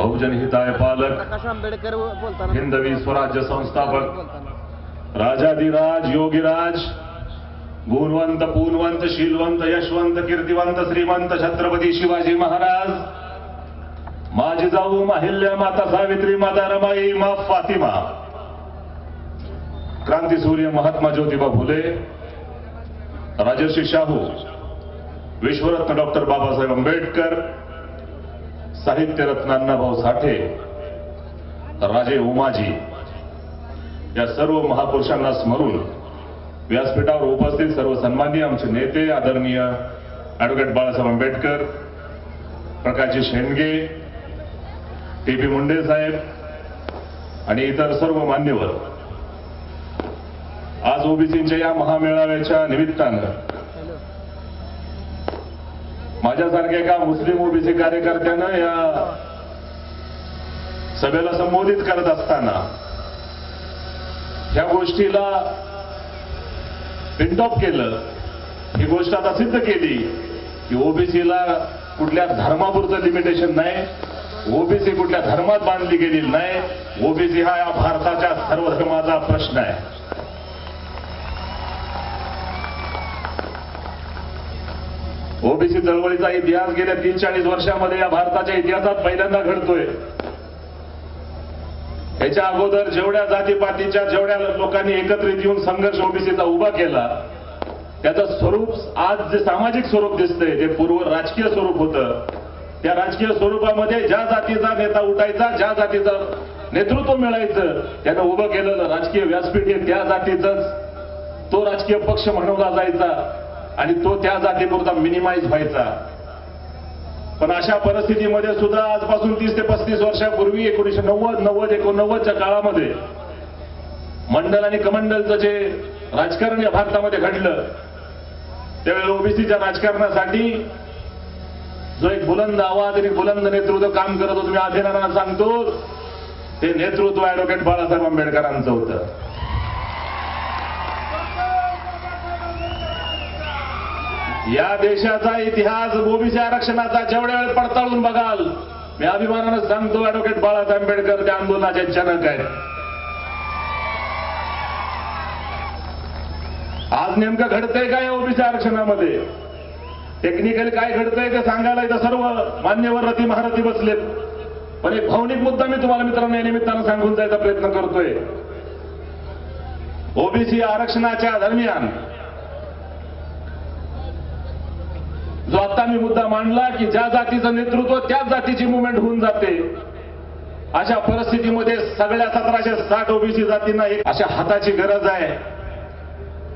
बहुजन हिताय पालक प्रकाश आंबेडकर बोलताना हिंदवी स्वराज्य संस्थापक राजाधिराज योगीराज गुणवंत पूनवंत शीलवंत यशवंत कीर्तिवंत श्रीमंत छत्रपती शिवाजी महाराज माझी जाऊ माहिल्य माता सावित्री माता रमाई मा फातिमा. क्रांतीसूर्य महात्मा ज्योतिबा फुले राजर्षी शाहू विश्वरत्न डॉक्टर बाबासाहेब आंबेडकर साहित्यरत्न अण्णाभाऊ साठे राजे उमाजी या सर्व महापुरुषांना स्मरून व्यासपीठावर उपस्थित सर्व सन्माननीय आमचे नेते आदरणीय advocate Balasaheb Ambedkar Prakashji Shendge T P Munde saheb आणि इतर सर्व मान्यवर. आज ओबीसींच्या या महामेळाव्याच्या निमित्तानं माझ्यासारख्या एका मुस्लिम ओबीसी कार्यकर्त्यांना या सभेला संबोधित करत असताना ह्या गोष्टीला प्रिंट ऑफ केलं. ही गोष्ट आता सिद्ध केली की ओबीसीला कुठल्या धर्मापुरतं लिमिटेशन नाही. ओबीसी कुठल्या धर्मात बांधली गेलेली नाही. ओबीसी हा या भारताच्या सर्व धर्माचा प्रश्न आहे. ओबीसी चळवळीचा इतिहास गेल्या तीन चाळीस वर्षामध्ये या भारताच्या इतिहासात पहिल्यांदा घडतोय. याच्या अगोदर जेवढ्या जातीपातीच्या जेवढ्या लोकांनी एकत्रित येऊन संघर्ष ओबीसीचा उभा केला त्याचं स्वरूप आज जे सामाजिक स्वरूप दिसतंय ते पूर्व राजकीय स्वरूप होतं त्या राजकीय स्वरूपामध्ये ज्या जातीचा नेता उठायचा ज्या जातीचं नेतृत्व मिळायचं त्यानं उभं केलेलं राजकीय व्यासपीठ हे त्या जातीचंच तो राजकीय पक्ष म्हणवला जायचा. आणि तो त्या जातीपुरता मिनिमाइज व्हायचा. पण अशा परिस्थितीमध्ये सुद्धा आजपासून तीस ते पस्तीस वर्षापूर्वी एकोणीशे नव्वद नव्वद एकोणनव्वदच्या काळामध्ये मंडल आणि कमंडलचं जे राजकारण या भारतामध्ये घडलं त्यावेळेला ओबीसीच्या राजकारणासाठी जो एक बुलंद आवाज आणि बुलंद नेतृत्व काम करत होतो मी अभिनंदना सांगतो ते नेतृत्व ऍडव्होकेट बाळासाहेब आंबेडकरांचं होतं. या देशाचा इतिहास ओबीसी आरक्षणाचा जेवढ्या वेळ पडताळून बघाल मी अभिमानानं सांगतो ऍडव्होकेट बाळासाहेब आंबेडकर त्या आंदोलनाचे जनक आहेत. आज नेमकं घडतंय काय ओबीसी आरक्षणामध्ये? टेक्निकली काय घडतंय ते सांगायला इथं सर्व मान्यवर रती महारथी बसलेत. पण एक भावनिक मुद्दा मी तुम्हाला मित्रांनो या निमित्तानं सांगून जायचा प्रयत्न करतोय. ओबीसी आरक्षणाच्या दरम्यान आता मी मुद्दा मांडला की ज्या जातीचं नेतृत्व त्याच जातीची मुवमेंट होऊन जाते. अशा परिस्थितीमध्ये सगळ्या सतराशे साठ ओबीसी जातींना एक अशा हाताची गरज आहे.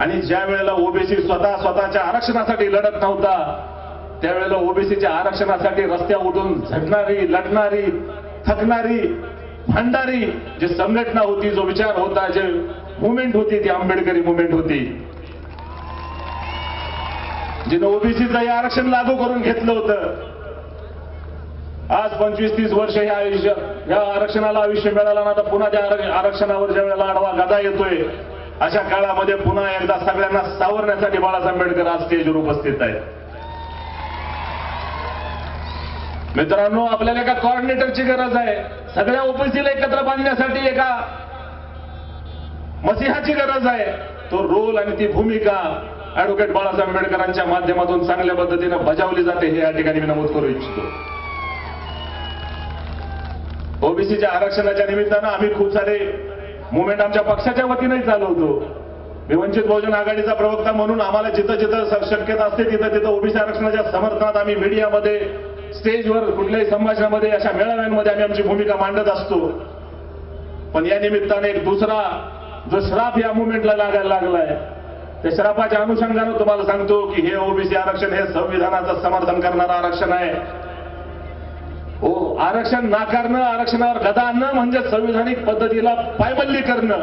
आणि ज्या वेळेला ओबीसी स्वतः स्वतःच्या आरक्षणासाठी लढत नव्हता त्यावेळेला ओबीसीच्या आरक्षणासाठी रस्त्या उठून झडणारी लढणारी थकणारी भांडारी जी संघटना होती जो विचार होता जे मुवमेंट होती ती आंबेडकरी मुवमेंट होती. जिनं ओबीसीचं हे आरक्षण लागू करून घेतलं होतं. आज पंचवीस तीस वर्ष हे आयुष्य या आरक्षणाला आयुष्य मिळालं ना आता पुन्हा त्या आरक्षणावर ज्या वेळेला आडवा गदा येतोय अशा काळामध्ये पुन्हा एकदा सगळ्यांना सावरण्यासाठी बाळासाहेब आंबेडकर आज स्टेजवर उपस्थित आहेत. मित्रांनो आपल्याला एका कॉर्डिनेटरची गरज आहे. सगळ्या ओबीसीला एकत्र बांधण्यासाठी एका मसिहाची गरज आहे. तो रोल आणि ती भूमिका ऍडव्होकेट बाळासाहेब आंबेडकरांच्या माध्यमातून चांगल्या पद्धतीनं बजावली जाते हे या ठिकाणी मी नमूद करू इच्छितो. ओबीसीच्या आरक्षणाच्या निमित्तानं आम्ही खूप सारे मुवमेंट आमच्या पक्षाच्या वतीनेही चालवतो. मी वंचित बहुजन आघाडीचा प्रवक्ता म्हणून आम्हाला जिथं जिथं शक्यता असते तिथं तिथं ओबीसी आरक्षणाच्या समर्थनात आम्ही मीडियामध्ये स्टेजवर कुठल्याही संभाषणामध्ये अशा मेळाव्यांमध्ये आम्ही आमची भूमिका मांडत असतो. पण या निमित्ताने एक दुसरा जो श्राप या मुवमेंटला लागायला लागलाय. त्या श्रापाच्या अनुषंगानं तुम्हाला सांगतो की हे ओबीसी आरक्षण हे संविधानाचं समर्थन करणारं आरक्षण आहे. हो आरक्षण नाकारणं आरक्षणावर गदा आणणं म्हणजे संविधानिक पद्धतीला पायबल्ली करणं.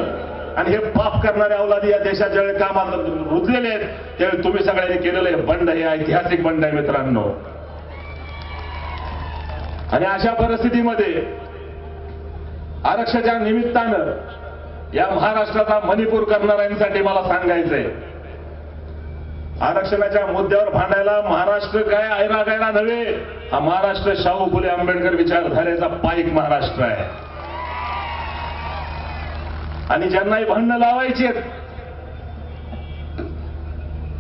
आणि हे पाप करणारे अवलादी या देशात ज्यावेळी कामात रुजलेले आहेत त्यावेळी तुम्ही सगळ्यांनी केलेलं हे बंड हे ऐतिहासिक बंड आहे मित्रांनो. आणि अशा परिस्थितीमध्ये आरक्षणाच्या निमित्तानं या महाराष्ट्राचा मणिपूर करणाऱ्यांसाठी मला सांगायचंय. आरक्षणाच्या मुद्द्यावर भांडायला महाराष्ट्र काय ऐरा गायरा नव्हे हा महाराष्ट्र शाहू फुले आंबेडकर विचारधारेचा पाईक महाराष्ट्र आहे. आणि ज्यांनाही भांडणं लावायची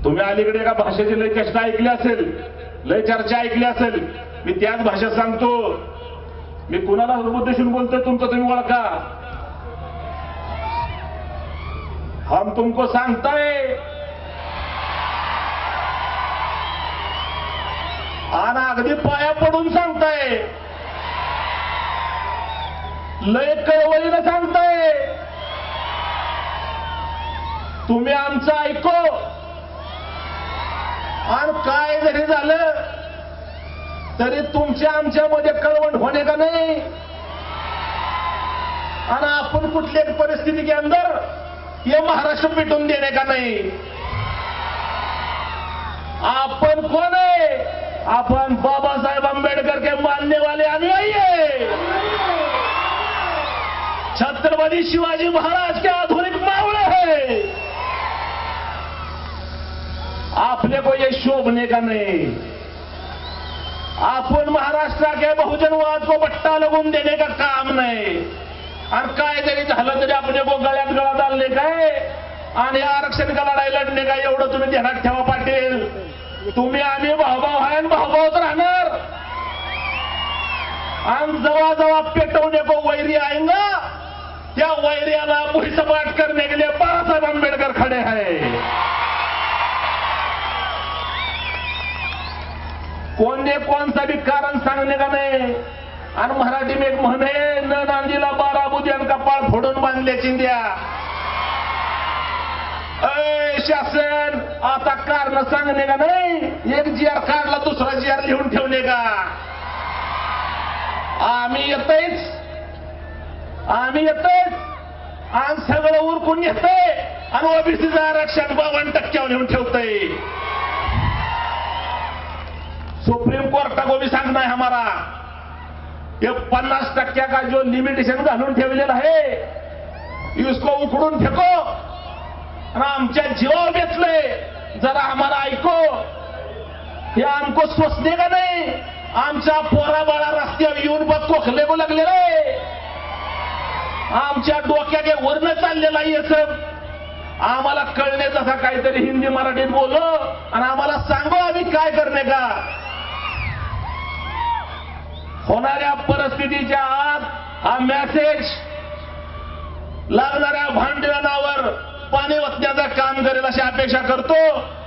तुम्ही अलीकडे एका भाषेची लय कष्ट ऐकली असेल लय चर्चा ऐकली असेल मी त्याच भाषेत सांगतो. मी कुणाला उद्देशून बोलतोय तुमचं तुम्ही ओळखा. हम तुमको सांगताय आणि अगदी पाया पडून सांगताय लय कळवळीनं सांगताय तुम्ही आमचं ऐको। आणि काय जरी झालं तरी तुमच्या आमच्यामध्ये कळवण होणे का नाही? आणि आपण कुठल्या परिस्थिती के अंदर ये महाराष्ट्र पिटून देने का नाही? आपण कोण? आहे आपण बाबासाहेब आंबेडकर के मानने वाले अनुयायी है छत्रपति शिवाजी महाराज के आधुनिक मावळे है. आपने को ये शोभने का नहीं? आपण महाराष्ट्र के बहुजनवाद को बट्टा लगून देने का काम नहीं? आणि काय जरी झालं तरी आपण गळ्यात गळा चालले काय? आणि आरक्षण का लढाई लढणे काय? एवढं तुम्ही ध्यानात ठेवा पाटील. तुम्ही आम्ही भाऊभाव आहे आणि भाऊभावच राहणार. आणि जवळ जवळ पेटवणे को वैरी ना. त्या वैर्याला भुईसपाट करणे गेले. बाळासाहेब आंबेडकर खडे आहे. कोण ने कौन सा भी कारण सांगणे का नाही? आणि मराठी में म्हणे न नांदीला बारा बुद्यान कपाळ फोडून बांधले चिंद्या अय शासन आता कारण सांगणे का नाही? एक जी आर काढला दुसरा जी आर लिहून ठेवणे का? आम्ही येतच आम्ही येतच आणि सगळं उरकून येतंय आणि ओबीसीचं आरक्षण बावन्न टक्क्यावर लिहून ठेवतय. सुप्रीम कोर्टा का सांगणार भी सांगना है हमारा हे पन्नास टक्क्या का जो लिमिटेशन घालून ठेवलेलं आहे इसको उकडून फेको. आमच्या जीवावर घेतलंय. जरा आम्हाला ऐको. हे आमको सोचणे का नाही? आमच्या पोराबाळा रस्त्यावर येऊन बघ कोखले गो लागले रे. आमच्या डोक्यात हे वर्ण चाललेलं आहे हे आम्हाला कळणे तसा काहीतरी हिंदी मराठीत बोलो आणि आम्हाला सांगो आम्ही काय करणे का? होणाऱ्या परिस्थितीच्या आत हा मेसेज लागणाऱ्या भांडणावर पाणी वतण्याचं काम करेल अशी अपेक्षा करतो.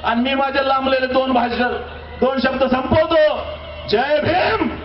आणि मी माझे लांबलेले दोन भाषण दोन शब्द संपवतो. जय भीम!